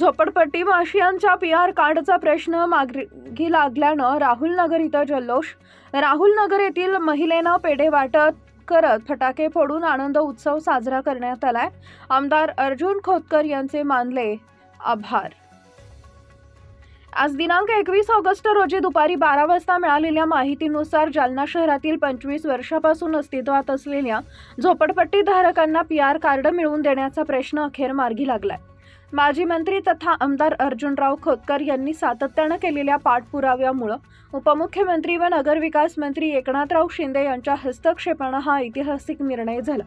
झोपडपट्टी माशियांच्या P R कार्डचा प्रश्न मागी लागल्यानं राहुल नगर इथं जल्लोष. राहुल नगर येथील महिलेनं पेढे वाटत करत फटाके फोडून आनंद उत्सव साजरा करण्यात आलाय. आमदार अर्जुन खोतकर यांचे मानले आभार. आज दिनांक एकवीस ऑगस्ट रोजी दुपारी बारा वाजता मिळालेल्या माहितीनुसार जालना शहरातील पंचवीस वर्षापासून अस्तित्वात असलेल्या झोपडपट्टी धारकांना पी आर कार्ड मिळवून देण्याचा प्रश्न अखेर मार्गी लागलाय. माजी मंत्री तथा आमदार अर्जुनराव खोतकर यांनी सातत्यानं केलेल्या पाठपुराव्यामुळं उपमुख्यमंत्री व नगरविकास मंत्री एकनाथराव शिंदे यांच्या हस्तक्षेपानं हा ऐतिहासिक निर्णय झाला.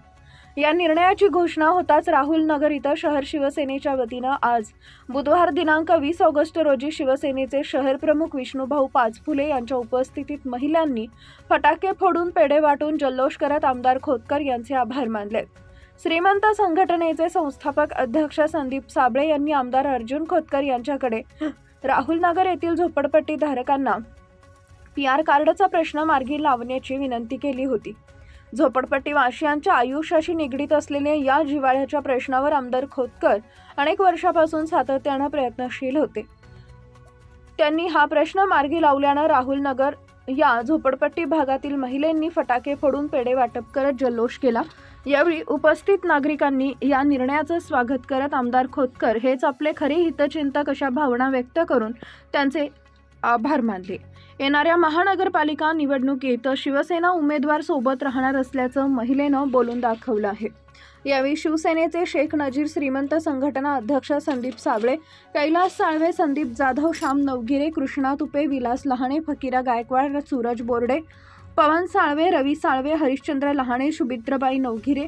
या निर्णयाची घोषणा होताच राहुल नगर इथं शहर शिवसेनेच्या वतीनं आज बुधवार दिनांक वीस ऑगस्ट रोजी शिवसेनेचे शहर प्रमुख विष्णुभाऊ पाचफुले यांच्या उपस्थितीत महिलांनी फटाके फोडून पेढे वाटून जल्लोष करत आमदार खोतकर यांचे आभार मानले श्रीमंत संघटनेचे संस्थापक अध्यक्ष संदीप साबळे यांनी आमदार अर्जुन खोतकर यांच्याकडे राहुल नगर येथील झोपडपट्टी धारकांना पी आर कार्डचा प्रश्न मार्गी लावण्याची विनंती केली होती. झोपडपट्टी वासियांच्या आयुष्याशी निगडीत असलेल्या या जिव्हाळ्याच्या प्रश्नावर आमदार खोतकर अनेक वर्षापासून सातत्यानं प्रयत्नशील होते. त्यांनी हा प्रश्न मार्गी लावल्यानं राहुल नगर या झोपडपट्टी भागातील महिलांनी फटाके फोडून पेढे वाटप करत जल्लोष केला. यावेळी उपस्थित नागरिकांनी या निर्णयाचं स्वागत करत आमदार खोतकर हेच आपले खरे हितचिंतक अशा भावना व्यक्त करून त्यांचे आभार मानले. येणाऱ्या महानगरपालिका निवडणुकीत शिवसेना उमेदवार सोबत राहणार असल्याचं महिलेनं बोलून दाखवलं आहे. यावेळी शिवसेनेचे शेख नजीर श्रीमंत संघटना अध्यक्ष संदीप साबळे कैलास साळवे संदीप जाधव श्याम नवगिरे कृष्णा तुपे विलास लहाणे फकीरा गायकवाड सूरज बोर्डे पवन साळवे रवी साळवे हरिश्चंद्र लहाणे सुमित्रबाई नवगिरे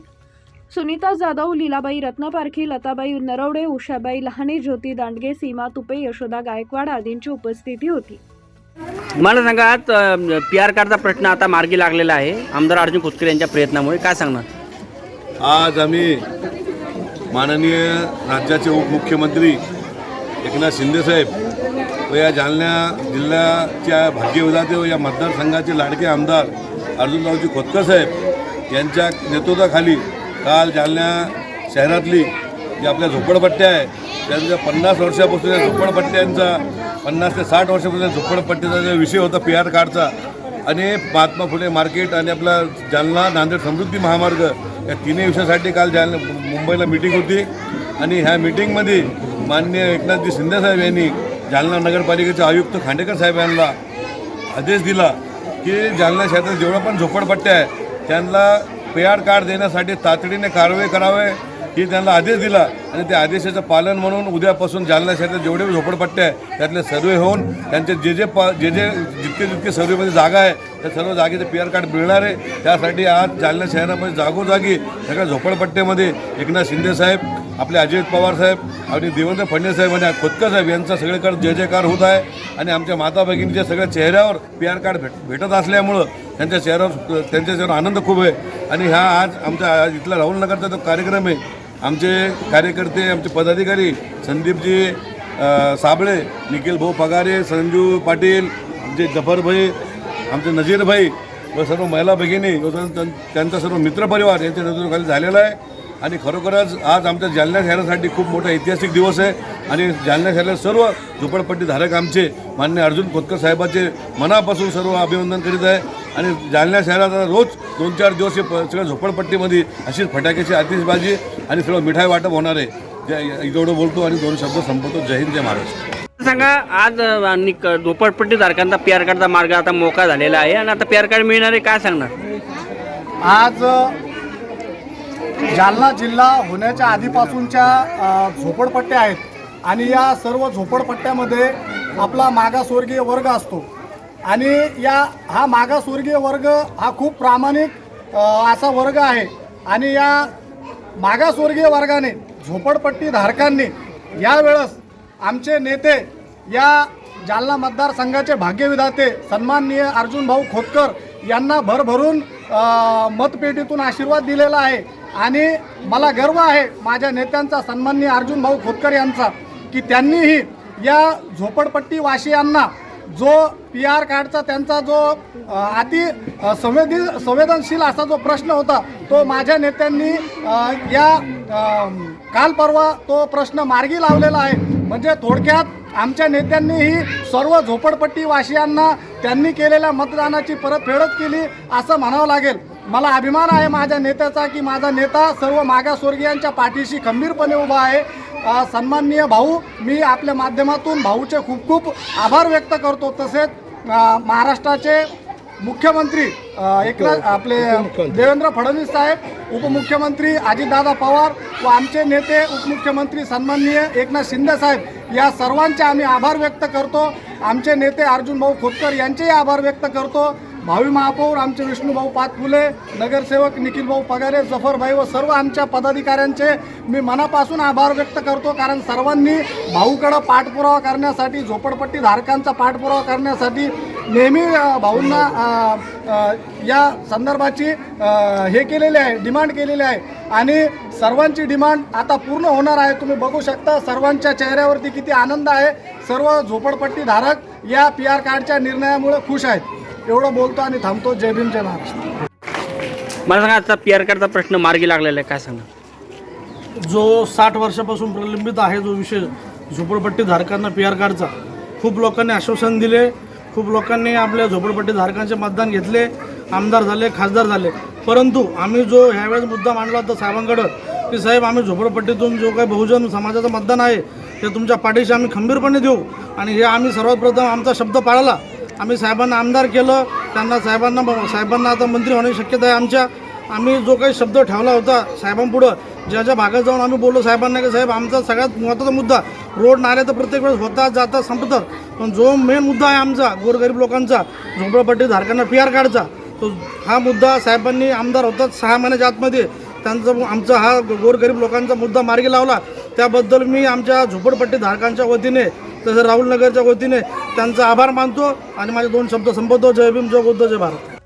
सुनीता जाधव लीलाबाई रत्नपारखी लताबाई नरवडे उषाबाई लहाणे ज्योती दांडगे सीमा तुपे यशोदा गायकवाड आदींची उपस्थिती होती. मला सांगा आज पी आर कार्डचा प्रश्न आता मार्गी लागलेला आहे. आमदार अर्जुन खोतकर यांच्या प्रयत्नामुळे काय सांगणार? आज आम्ही माननीय राज्याचे उपमुख्यमंत्री एकनाथ शिंदेसाहेब व या जालना जिल्ह्याच्या भाग्यविधाते व या मतदारसंघाचे लाडके आमदार अर्जुनरावजी खोतकर साहेब यांच्या नेतृत्वाखाली काल जालना शहरातली जी आपल्या झोपडपट्ट्या आहे त्यांच्या पन्नास वर्षापासून या झोपडपट्ट्यांचा पन्नास ते साठ वर्षापासून झोपडपट्टीचा जो विषय होता पी आर कार्डचा आणि महात्मा फुले मार्केट आणि आपला जालना नांदेड समृद्धी महामार्ग या तिन्ही विषयासाठी काल जालना मुंबईला मिटिंग होती. आणि ह्या मिटिंगमध्ये माननीय एकनाथजी शिंदेसाहेब यांनी जालना नगरपालिकेचे आयुक्त खांडेकर साहेब यांना आदेश दिला की जालना शहरात जेवढ्या पण झोपडपट्ट्या आहे त्यांना पी आर कार्ड देण्यासाठी तातडीने कारवाई करावे ही त्यांना आदेश दिला. आणि त्या आदेशाचं पालन म्हणून उद्यापासून जालना शहरात जेवढे झोपडपट्ट्या आहे त्यातले सर्वे होऊन त्यांचे जे जे प जे जे जितके जितके सर्वेमध्ये जागा आहे त्या सर्व जागेचे पी आर कार्ड मिळणार आहे. त्यासाठी आज जालना शहरामध्ये जागोजागी सगळ्या झोपडपट्ट्यामध्ये एकनाथ शिंदेसाहेब आपले अजित पवार साहेब आणि देवेंद्र फडणवीस साहेब आणि खोतकर साहेब यांचा सगळीकडे जय जयकार होत आहे. आणि आमच्या माता भगिनीच्या सगळ्या चेहऱ्यावर पी आर कार्ड भेट भेटत असल्यामुळं त्यांच्या चेहऱ्यावर त्यांच्या चेहऱ्यावर आनंद खूप आहे. आणि हा आज आमचा आज इथला राहुल नगरचा जो कार्यक्रम आहे आमचे कार्यकर्ते आमचे पदाधिकारी संदीपजी साबळे निखिल भाऊ पगारे संजू पाटील आमचे जफरभाई आमचे नजीरभाई व सर्व महिला भगिनी व त्यांचा सर्व मित्रपरिवार यांच्या नेतृत्वाखाली झालेला आहे. आणि खरोखरच आज आमच्या जालना शहरासाठी खूप मोठा ऐतिहासिक दिवस आहे. आणि जालना शहरात सर्व झोपडपट्टीधारक आमचे मान्य अर्जुन खोतकर साहेबाचे मनापासून सर्व अभिनंदन करीत आहे. आणि जालना शहरात आता रोज दोन चार दिवस हे सगळ्या झोपडपट्टीमध्ये अशीच फटाक्याची आतिषबाजी आणि सर्व मिठाई वाटप होणार आहे. जे- एवढं बोलतो आणि दोन शब्द संपवतो. जय हिंद जय महाराष्ट्र. सांगा आज निक- झोपडपट्टी धारकांचा पी आर कार्डचा मार्ग आता मोकळा झालेला आहे आणि आता पी आर कार्ड मिळणार आहे काय सांगणार? आज जालना जिल्हा होण्याच्या आधीपासूनच्या झोपडपट्ट्या आहेत. आणि या सर्व झोपडपट्ट्यामध्ये आपला मागासवर्गीय वर्ग असतो. आणि या हा मागासवर्गीय वर्ग हा खूप प्रामाणिक असा वर्ग आहे. आणि या मागासवर्गीय वर्गाने झोपडपट्टी धारकांनी यावेळेस आमचे नेते या जालना मतदारसंघाचे भाग्यविधाते सन्माननीय अर्जुन भाऊ खोतकर यांना भरभरून मतपेटीतून आशीर्वाद दिलेला आहे. आणि मला गर्व आहे माझ्या नेत्यांचा सन्माननीय अर्जुन भाऊ खोतकर यांचा की त्यांनीही या झोपडपट्टी वासियांना जो पी आर कार्डचा त्यांचा जो अति संवेदी संवेदनशील असा जो प्रश्न होता तो माझ्या नेत्यांनी या काल परवा तो प्रश्न मार्गी लावलेला आहे. म्हणजे थोडक्यात आमच्या नेत्यांनीही सर्व झोपडपट्टीवासियांना त्यांनी केलेल्या मतदानाची परतफेडच केली असं म्हणावं लागेल. मला अभिमान आहे माझ्या नेत्याचा की माझा नेता सर्व मागासवर्गीयांच्या पाठीशी खंबीरपणे उभा आहे. सन्माननीय भाऊ मी आपल्या माध्यमातून भाऊचे खूप खूप आभार व्यक्त करतो. तसेच महाराष्ट्राचे मुख्यमंत्री एकनाथ आपले देवेंद्र फडणवीस साहेब उपमुख्यमंत्री अजितदादा पवार व आमचे नेते उपमुख्यमंत्री सन्माननीय एकनाथ शिंदे साहेब या सर्वांचे आम्ही आभार व्यक्त करतो. आमचे नेते अर्जुन भाऊ खोतकर यांचेही आभार व्यक्त करतो. भावी महापौर आमचे विष्णूभाऊ पाचफुले नगरसेवक निखिल भाऊ पगारे जफरभाई व सर्व आमच्या पदाधिकाऱ्यांचे मी मनापासून आभार व्यक्त करतो कारण सर्वांनी भाऊकडं पाठपुरावा करण्यासाठी झोपडपट्टी धारकांचा पाठपुरावा करण्यासाठी नेहमी भाऊंना या संदर्भाची हे केलेले आहे डिमांड केलेली आहे. आणि सर्वांची डिमांड आता पूर्ण होणार आहे तुम्ही बघू शकता सर्वांच्या चेहऱ्यावरती किती आनंद आहे. सर्व झोपडपट्टी धारक या पी आर कार्डच्या निर्णयामुळे खुश आहेत. एवढं बोलतो आणि थांबतो. जय भीम जय महाराष्ट्र. मला सांगा आता पी आर कार्डचा प्रश्न मार्गी लागलेला आहे काय सांगा? जो साठ वर्षापासून प्रलंबित आहे जो विषय झोपडपट्टी धारकांना पी आर कार्डचा खूप लोकांनी आश्वासन दिले खूप लोकांनी आपल्या झोपडपट्टी धारकांचे मतदान घेतले आमदार झाले खासदार झाले. परंतु आम्ही जो ह्यावेळेस मुद्दा मांडला होता साहेबांकडं की साहेब आम्ही झोपडपट्टीतून जो काही बहुजन समाजाचं मतदान आहे ते तुमच्या पाठीशी आम्ही खंबीरपणे देऊ. आणि हे आम्ही सर्वात प्रथम आमचा शब्द पाळला. आम्ही साहेबांना आमदार केलं त्यांना साहेबांना साहेबांना आता मंत्री होण्याची शक्यता आहे आमच्या. आम्ही जो काही शब्द ठेवला होता साहेबांपुढं ज्या ज्या भागात जाऊन आम्ही बोललो साहेबांना की साहेब आमचा सगळ्यात महत्त्वाचा मुद्दा रोड नाले तर प्रत्येक वेळेस होतात जातात संपतात पण जो मेन मुद्दा आहे आमचा गोरगरीब लोकांचा झोपडपट्टी धारकांना पी आर कार्डचा तो हा मुद्दा साहेबांनी आमदार होतात सहा महिन्याच्या आतमध्ये. त्यांचा आमचा हा गोरगरीब लोकांचा मुद्दा मार्गी लावला. त्याबद्दल मी आमच्या झोपडपट्टी धारकांच्या वतीने तसं राहुल नगरच्या वतीने त्यांचा आभार मानतो आणि माझे दोन शब्द संपवतो. जय भीम जय बुद्ध जय भारत.